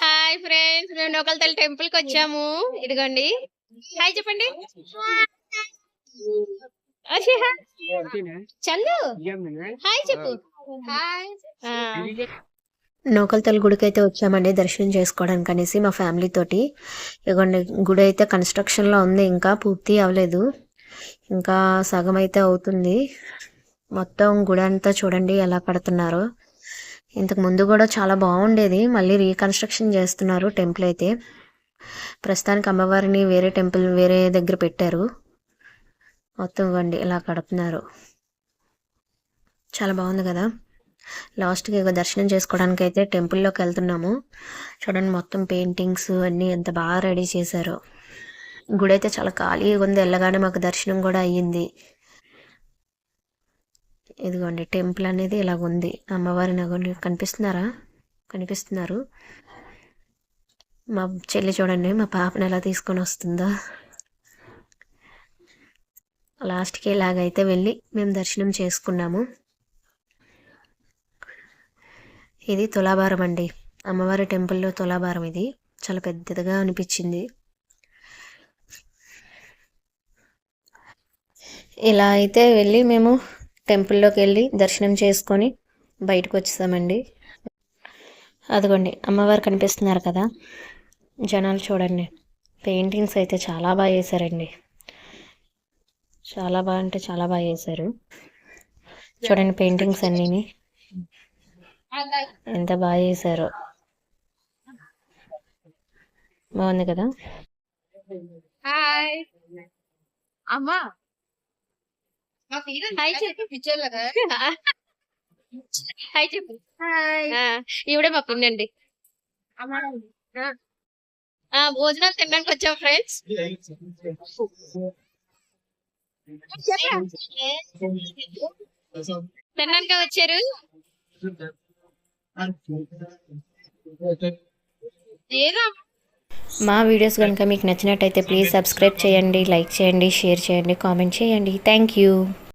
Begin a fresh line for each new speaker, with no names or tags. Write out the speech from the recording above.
Hi friends మేము నోకల్తల్లి టెంపుల్కి వచ్చాము. ఇదిగోండి. హాయ్ చెప్పండి. అషిహ, చందు. హాయ్ చెప్పు. హాయ్.
నూకలతల్లి గుడికి అయితే వచ్చామండి దర్శనం చేసుకోవడానికి అనేసి మా ఫ్యామిలీ తోటి. ఇదిగోండి గుడి అయితే కన్స్ట్రక్షన్లో ఉంది ఇంకా పూర్తి అవ్వలేదు. ఇంకా సగం అయితే అవుతుంది. మొత్తం గుడి అంతా చూడండి ఎలా కడుతున్నారో. ఇంతకు ముందు కూడా చాలా బాగుండేది. మళ్ళీ రీకన్స్ట్రక్షన్ చేస్తున్నారు టెంపుల్ అయితే. ప్రస్తుతానికి అమ్మవారిని వేరే టెంపుల్ వేరే దగ్గర పెట్టారు. మొత్తం ఇవ్వండి ఇలా కడుపుతున్నారు. చాలా బాగుంది కదా. లాస్ట్కి ఇక దర్శనం చేసుకోవడానికి అయితే టెంపుల్లోకి వెళ్తున్నాము. చూడండి మొత్తం పెయింటింగ్స్ అన్నీ ఎంత బాగా రెడీ చేశారు. గుడి అయితే చాలా ఖాళీగా ఉంది. వెళ్ళగానే మాకు దర్శనం కూడా అయ్యింది. ఇదిగోండి టెంపుల్ అనేది ఇలాగ ఉంది. అమ్మవారి నగలు కనిపిస్తున్నారా? కనిపిస్తున్నారు. మా చెల్లి చూడండి మా పాపని ఎలా తీసుకొని వస్తుందో. లాస్ట్కి ఇలాగైతే వెళ్ళి మేము దర్శనం చేసుకున్నాము. ఇది తులాభారం అండి. అమ్మవారి టెంపుల్లో తులాభారం ఇది. చాలా పెద్దదిగా అనిపించింది. ఇలా అయితే వెళ్ళి మేము టెంపుల్లోకి వెళ్ళి దర్శనం చేసుకొని బయటకు వచ్చేసామండి అదిగోండి అమ్మవారు కనిపిస్తున్నారు కదా. జనాలు చూడండి. పెయింటింగ్స్ అయితే చాలా బాగా వేశారండి. చాలా బాగా అంటే చాలా బాగా వేశారు. చూడండి పెయింటింగ్స్ అన్నీ ఎంత బాగా చేశారో బాగుంది కదా?
హాయ్. అమ్మా. హాయ్ చెప్పు. హాయ్ చెప్పు. ఆ, ఈవిడే మా పిన్ని అండి ఆ, భోజనం తినడానికి వచ్చాం ఫ్రెండ్స్ తినడానికి వచ్చారు. ఏదో
మా వీడియోస్ కనుక మీకు నచ్చినట్టయితే ప్లీజ్ సబ్స్క్రైబ్ చేయండి లైక్ చేయండి షేర్ చేయండి కామెంట్ చేయండి. Thank you